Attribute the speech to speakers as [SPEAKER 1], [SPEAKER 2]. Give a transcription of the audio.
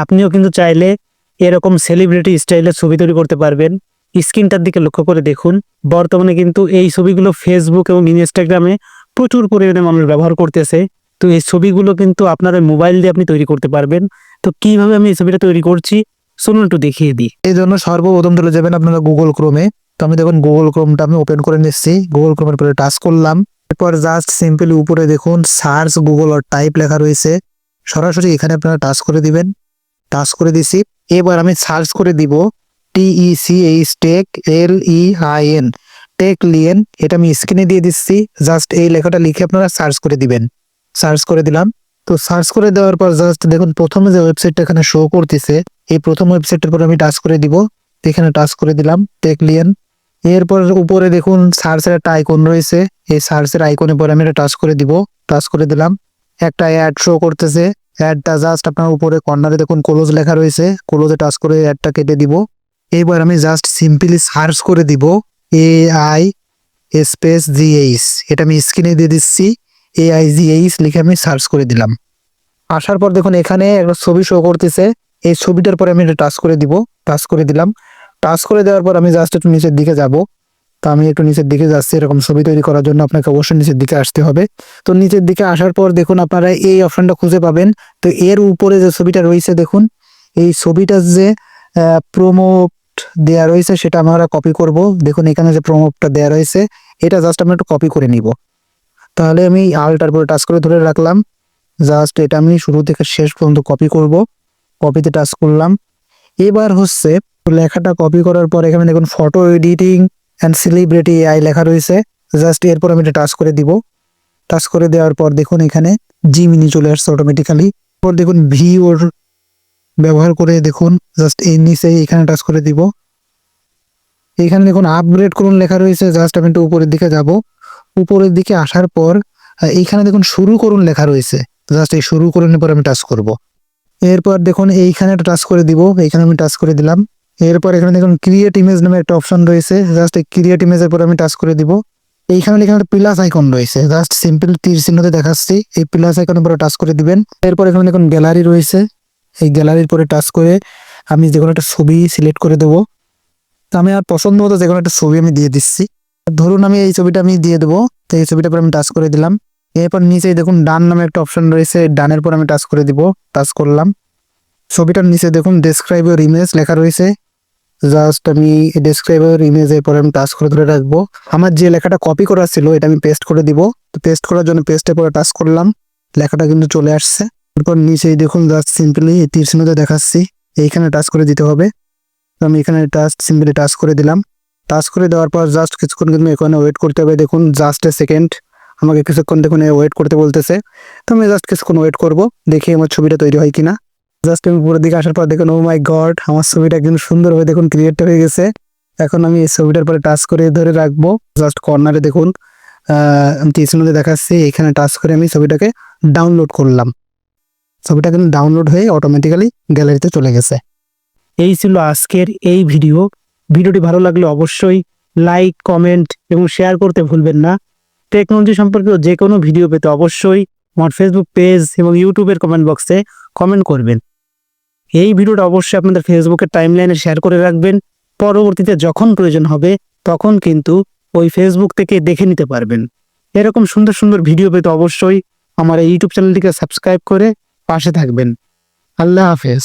[SPEAKER 1] আপনিও কিন্তু চাইলে এরকম সেলিব্রিটি স্টাইলের ছবি তৈরি করতে পারবেন। স্ক্রিনটার দিকে লক্ষ্য করে দেখুন। বর্তমানে কিন্তু এই ছবিগুলো ফেসবুক এবং ইনস্টাগ্রামে প্রচুর পরিমাণে মানুষ ব্যবহার করতেছে। তো এই ছবিগুলো কিন্তু আপনার মোবাইল দিয়ে আপনি তৈরি করতে পারবেন। তো কীভাবে আমি এই ছবিটা তৈরি করছি শুনুন একটু দেখিয়ে দিই।
[SPEAKER 2] এই জন্য সর্বপ্রথম চলে যাবেন আপনারা গুগল ক্রোমে তো আমি দেখুন গুগল ক্রোমটা আমি ওপেন করে নিচ্ছি। গুগল ক্রোমের পরে টাচ করলাম। এরপর জাস্ট সিম্পলি উপরে দেখুন সার্চ গুগল আর টাইপ লেখা রয়েছে। সরাসরি এখানে আপনারা টাচ করে দিবেন। টাচ করে দিছি। এবার আমি সার্চ করে দিব T C H tech L E I N tech Leyen এটা আমি স্ক্রিনে দিয়ে দিচ্ছি। জাস্ট এই লেখাটা লিখে আপনারা সার্চ করে দিবেন। সার্চ করে দিলাম। তো সার্চ করে দেওয়ার পর জাস্ট দেখুন, প্রথমে যে ওয়েবসাইটটা এখানে শো করতেছে, এই প্রথম ওয়েবসাইটের পর আমি টাচ করে দিব। এখানে টাচ করে দিলাম টেকলিয়ান এরপর উপরে দেখুন, সার্চের একটা আইকন রয়েছে। এই সার্চের আইকনের পরে আমি এটা টাচ করে দিব। টাচ করে দিলাম। একটা অ্যাড শো করতেছে। অ্যাডটা জাস্ট আপনার উপরে কর্নারে দেখুন ক্লোজ লেখা রয়েছে। ক্লোজে টাচ করে অ্যাডটা কেটে দিব। এবার আমি জাস্ট সিম্পলি সার্চ করে দিব এ আই স্পেস জিএইচ এটা আমি স্ক্রিনে দিয়ে দিচ্ছি। এ আই জিএইচ লিখে আমি সার্চ করে দিলাম। আসার পর দেখুন এখানে একটা ছবি শো করতেছে। এই ছবিটার পরে আমি এটা টাচ করে দিব। টাচ করে দিলাম। টাচ করে দেওয়ার পর আমি জাস্ট একটু নিচের দিকে যাব। তো আমি একটু নিচের দিকে যাচ্ছি, এরকম ছবি তৈরি করার জন্য আপনাকে অবশ্যই নিচের দিকে আসতে হবে। তো নিচের দিকে আসার পর দেখুন আপনারা এই অপশনটা খুঁজে পাবেন। তো এর উপরে যে ছবিটা রয়েছে দেখুন, এই ছবিটার যে প্রোমোট দেয়া রয়েছে সেটা আমরা কপি করব। দেখুন এখানে যে প্রোমোটটা দেয়া রয়েছে, এটা জাস্ট আমরা একটু কপি করে নিব। তাহলে আমি আলটার পরে টাচ করে ধরে রাখলাম। জাস্ট এটা আমি শুরু থেকে শেষ পর্যন্ত কপি করব। কপিতে টাচ করলাম। এবার হচ্ছে লেখাটা কপি করার পর এখানে দেখুন photo editing and celebrity AI লেখা রয়েছে। জাস্ট এরপর আমি এটা টাচ করে দিব। টাচ করে দেওয়ার পর দেখুন এখানে জিমিনি চলে আসছে অটোমেটিক্যালি পর দেখুন ভি ওর ব্যবহার করে দেখুন। জাস্ট এই নিচে এখানে টাচ করে দিব। এখানে দেখুন আপগ্রেড করুন লেখা রয়েছে। জাস্ট আমি একটু উপরের দিকে যাব। উপরের দিকে আসার পর এইখানে দেখুন শুরু করুন লেখা রয়েছে। জাস্ট এই শুরু করুন পর আমি টাচ করব। এরপর দেখুন এইখানে টাচ করে দিব। এইখানে আমি টাচ করে দিলাম। এরপর এখানে দেখুন ক্রিয়েট ইমেজ নামে একটা অপশন রয়েছে। জাস্ট এই ক্রিয়েট ইমেজের পর আমি টাচ করে দিব। এইখানে এখানে প্লাস আইকন রয়েছে। জাস্ট সিম্পল তীর চিহ্নতে দেখাচ্ছি। এই প্লাস আইকনের পরে টাচ করে দিবেন। এরপর এখানে দেখুন গ্যালারি রয়েছে। এই গ্যালারির পরে টাচ করে আমি যে কোনো একটা ছবি সিলেক্ট করে দেবো। তো আমি আর পছন্দ মতো যে কোনো একটা ছবি আমি দিয়ে দিচ্ছি। ধরুন আমি এই ছবিটা আমি দিয়ে দেবো। তো এই ছবিটার পর আমি টাচ করে দিলাম। এরপর নিচে দেখুন ডান নামে একটা অপশন রয়েছে। ডানের পর আমি টাচ করে দিব। টাচ করলাম। ছবিটার নিচে দেখুন ডেসক্রাইব ইউর ইমেজ লেখা রয়েছে। জাস্ট আমি ডেসক্রাইব ইউর ইমেজের পরে আমি টাচ করে ধরে রাখব। আমার যে লেখাটা কপি করা ছিল, এটা আমি পেস্ট করে দিব। তো পেস্ট করার জন্য পেস্টের পরে টাচ করলাম। লেখাটা কিন্তু চলে আসছে। এরপর নিচেই দেখুন জাস্ট সিম্পলি তীর চিহ্নতে দেখাচ্ছি। এইখানে টাচ করে দিতে হবে। তো আমি এখানে টাচ সিম্পলি টাচ করে দিলাম। টাচ করে দেওয়ার পর জাস্ট কিছুক্ষণ কিন্তু এখানে ওয়েট করতে হবে। দেখুন জাস্ট এ সেকেন্ড আমাকে কিছুক্ষণ দেখুন ওয়েট করতে বলতেছে। তো আমি জাস্ট কিছুক্ষণ ওয়েট করব। দেখি আমার ছবিটা তৈরি হয় কিনা। জাস্ট আমি উপরের দিকে আসার পর দেখুন ও মাই গড আমার ছবিটা একদম সুন্দরভাবে দেখুন ক্রিয়েট হয়ে গেছে। এখন আমি এই ছবিটার পরে টাচ করে ধরে রাখব। জাস্ট কর্নারে দেখুন আমি দেখাচ্ছি, এখানে টাচ করে আমি ছবিটাকে ডাউনলোড করলাম। ছবিটা কিন্তু ডাউনলোড হয়ে অটোমেটিক্যালি গ্যালারিতে চলে গেছে।
[SPEAKER 1] এই ছিল আজকের এই ভিডিও ভিডিওটি ভালো লাগলে অবশ্যই লাইক কমেন্ট এবং শেয়ার করতে ভুলবেন না। টেকনোলজি সম্পর্কিত যে কোনো ভিডিও পেতে অবশ্যই আমার ফেসবুক পেজ এবং ইউটিউবের কমেন্ট বক্সে কমেন্ট করবেন। এই ভিডিওটা অবশ্যই আপনাদের ফেসবুকের টাইমলাইনে শেয়ার করে রাখবেন। পরবর্তীতে যখন প্রয়োজন হবে, তখন কিন্তু ওই ফেসবুক থেকে দেখে নিতে পারবেন। এরকম সুন্দর সুন্দর ভিডিও পেতে অবশ্যই আমার এই ইউটিউব চ্যানেলটিকে সাবস্ক্রাইব করে পাশে থাকবেন। আল্লাহ হাফেজ।